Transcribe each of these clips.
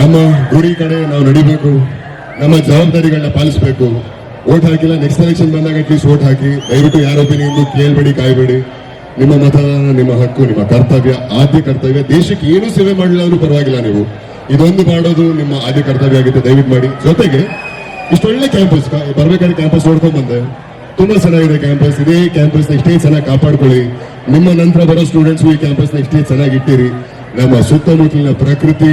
ನಮ್ಮ ಗುರಿ ಕಡೆ ನಾವು ನಡಿಬೇಕು, ನಮ್ಮ ಜವಾಬ್ದಾರಿಗಳನ್ನ ಪಾಲಿಸಬೇಕು. ಓಟ್ ಹಾಕಿಲ್ಲ ನೆಕ್ಸ್ಟ್ ಎಲೆಕ್ಷನ್ ಬಂದಾಗ ಅಟ್ಲೀಸ್ಟ್ ಓಟ್ ಹಾಕಿ, ದಯವಿಟ್ಟು ಯಾರ ಒಪಿನಿಯನ್ ಕೇಳಬೇಡಿ, ಕಾಯಬೇಡಿ. ನಿಮ್ಮ ಮತದಾನ, ನಿಮ್ಮ ಹಕ್ಕು, ನಿಮ್ಮ ಕರ್ತವ್ಯ, ಆದ್ಯ ಕರ್ತವ್ಯ, ದೇಶಕ್ಕೆ ಏನು ಸೇವೆ ಮಾಡಲಿಲ್ಲ ಅಂದ್ರೂ ಪರವಾಗಿಲ್ಲ ನೀವು. ಇದೊಂದು ಮಾಡೋದು ನಿಮ್ಮ ಆದ್ಯ ಕರ್ತವ್ಯ ಆಗಿದೆ ದಯವಿಟ್ಟು ಮಾಡಿ. ಜೊತೆಗೆ, ಇಷ್ಟೊಳ್ಳೆ ಕ್ಯಾಂಪಸ್ ಬರಬೇಕಾದ್ರೆ ಕ್ಯಾಂಪಸ್ ನೋಡ್ಕೊಂಡ್ ಬಂದೆ ತುಂಬಾ ಚೆನ್ನಾಗಿದೆ ಕ್ಯಾಂಪಸ್ ಇದೇ ಕ್ಯಾಂಪಸ್ ಇಷ್ಟೇ ಚೆನ್ನಾಗಿ ಕಾಪಾಡ್ಕೊಳ್ಳಿ. ನಿಮ್ಮ ನಂತರ ಬರೋ ಸ್ಟೂಡೆಂಟ್ಸ್ ಈ ಕ್ಯಾಂಪಸ್ ಇಷ್ಟೇ ಚೆನ್ನಾಗಿ ಇಟ್ಟಿರಿ. ನಮ್ಮ ಸುತ್ತಮುತ್ತಲಿನ ಪ್ರಕೃತಿ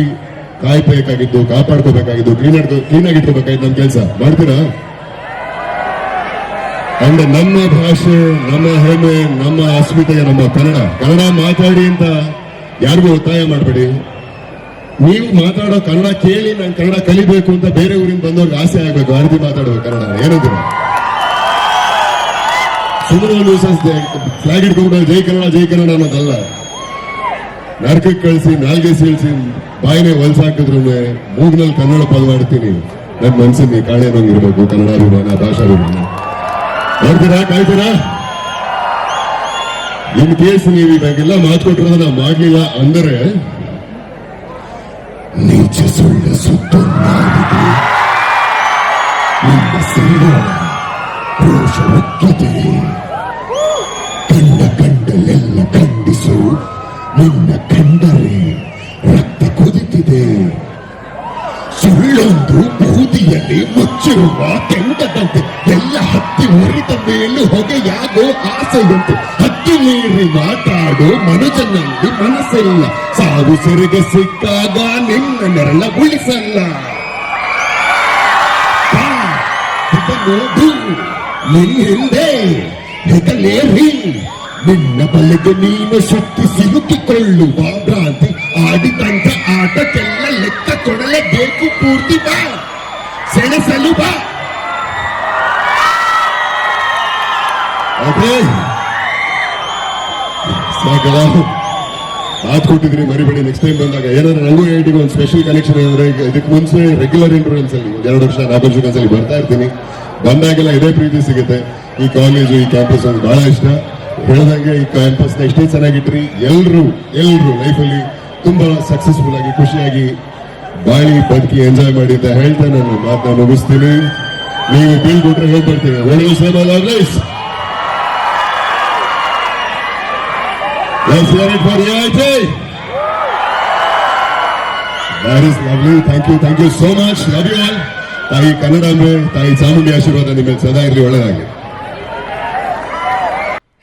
ಕಾಯ್ಬೇಕಾಗಿದ್ದು ಕಾಪಾಡ್ಕೋಬೇಕಾಗಿದ್ದು ಕ್ಲೀನ್ ಕ್ಲೀನ್ ಆಗಿ ಇಟ್ಕೋಬೇಕಾಗಿದ್ದು ನಮ್ಮ ಕೆಲಸ. ಮಾಡ್ತೀರಾ? ಅಂದ್ರೆ ನಮ್ಮ ಭಾಷೆ, ನಮ್ಮ ಹೆಮ್ಮೆ, ನಮ್ಮ ಅಸ್ಮಿತೆ, ನಮ್ಮ ಕನ್ನಡ. ಕನ್ನಡ ಮಾತಾಡಿ ಅಂತ ಯಾರಿಗೂ ಒತ್ತಾಯ ಮಾಡಬೇಡಿ. ನೀವು ಮಾತಾಡೋ ಕನ್ನಡ ಕೇಳಿ ನಾನು ಕನ್ನಡ ಕಲಿಬೇಕು ಅಂತ ಬೇರೆ ಊರಿಂದ ಬಂದವ್ರಿಗೆ ಆಸೆ ಆಗಬೇಕು. ಅರ್ಧಿ ಮಾತಾಡಬೇಕು ಕನ್ನಡ. ಏನಂತೀರ? ಸುಮ್ಮನೆ ಫ್ಲಾಗ್ ಇಟ್ಕೊಂಡು ಜೈ ಕನ್ನಡ ಜೈ ಕನ್ನಡ ಅನ್ನೋದಲ್ಲ. ನರಕಕ್ಕೆ ಕಳಿಸಿ, ನಾಲ್ಗೆ ಸೀಳಿಸಿ, ಬಾಯಿನೇ ಹೊಲ್ಸಾಕಿದ್ರು ಮೂಗ್ನಲ್ಲಿ ಕನ್ನಡ ಪದ ಮಾಡ್ತೀನಿ ನನ್ನ ನಂಗಿರ್ಬೇಕು ಕನ್ನಡ ಅಭಿಮಾನ ಭಾಷಾಭಿಮಾನ ನೋಡ್ತೀರಾ, ಕಾಯ್ತೀರಾ? ಇನ್ ಕೇಸ್ ನೀವು ಇವಾಗೆಲ್ಲ ಮಾತು ಕೊಟ್ಟಿರೋದನ್ನ ಮಾಡ್ಲಿಲ್ಲ ಅಂದರೆ ನೀಚ ಸುಳ್ಳ ಸುತ್ತು ನಿಮ್ಮ ಸುಳ್ಳೊಂದು ಬೂದಿಯಲ್ಲಿ ಮುಚ್ಚಿರುವ ಕೆಂಡದಂತೆ ಎಲ್ಲ ಹತ್ತಿ ಉರಿದ ಮೇಲೂ ಹೊಗೆಯಾಗೋ ಆಸೆಯಂತೆ ಹತ್ತಿ ಮೀರಿ ಮಾತಾಡೋ ಮನುಜನಲ್ಲಿ ಮನಸ್ಸಿಲ್ಲ ಸಾವು ಸೆರೆಗೆ ಸಿಕ್ಕಾಗ ನಿನ್ನ ನೆರಳ ಉಳಿಸಲ್ಲ. ಬಾ, ಇದನ್ನೋದು ನಿನ್ ಹಿಂದೆ ಹೆಗಲೇರಿ ನಿನ್ನ ಬಲೆಗೆ ನೀನು ಶಕ್ತಿ ಸಿಲುಕಿಕೊಳ್ಳುವ ಭ್ರಾಂತಿ. ಆಡಿದಂತ ಆಟಕ್ಕೆಲ್ಲ ಲೆಕ್ಕ ಕೊಡಲೇಬೇಕು. ಪೂರ್ತಿ ಬಾ. ಸೆಣಸಲು ಬಾ. ಓಕೆ ಸಾಕಲ್ಲ ಮಾತು ಕೊಟ್ಟಿದ್ರಿ ಮರಿಬೇಡಿ ನೆಕ್ಸ್ಟ್ ಟೈಮ್ ಬಂದಾಗ ಏನಾದ್ರು ನಂಗೂ ಐಟಿಗೆ ಒಂದು ಸ್ಪೆಷಲ್ ಕನೆಕ್ಷನ್ ಏನಾದ್ರೆ ಇದಕ್ಕೆ ಮುಂಚೆ ರೆಗ್ಯುಲರ್ ಇಂಟರ್ವ್ಯೂಸ್ ಅಲ್ಲಿ ಎರಡು ವರ್ಷ ನಾಲ್ಕು ವರ್ಷ ಬರ್ತಾ ಇರ್ತೀನಿ. ಬಂದಾಗೆಲ್ಲ ಇದೇ ಪ್ರೀತಿ ಸಿಗುತ್ತೆ. ಈ ಕಾಲೇಜು ಈ ಕ್ಯಾಂಪಸ್ ಒಂದು ಬಹಳ ಇಷ್ಟ. ಹೇಳ್ದಂಗೆ ಈ ಕ್ಯಾಂಪಸ್ನ ರೀ ಚೆನ್ನಾಗಿಟ್ರಿ ಎಲ್ರು ಎಲ್ರು ಲೈಫಲ್ಲಿ ತುಂಬಾ ಸಕ್ಸಸ್ಫುಲ್ ಆಗಿ, ಖುಷಿಯಾಗಿ ಬಾಳಿ ಬದುಕಿ ಎಂಜಾಯ್ ಮಾಡಿ ಅಂತ ಹೇಳ್ತಾ ನಾನು ಮಾತನ್ನ ಮುಗಿಸ್ತೀನಿ ನೀವು ಬೀಳ್ ಕೊಟ್ರೆ ಹೋಗಿ same life Let's hear it for EIT. That is lovely. You. Thank you so much. Love you all. ತಾಯಿ ಕನ್ನಡ ಅಂದ್ರೆ ತಾಯಿ ಚಾಮುಂಡಿ ಆಶೀರ್ವಾದ ನಿಮ್ಮ ಮೇಲೆ ಸದಾ ಇರಲಿ ಒಳ್ಳೆಯದಾಗಿ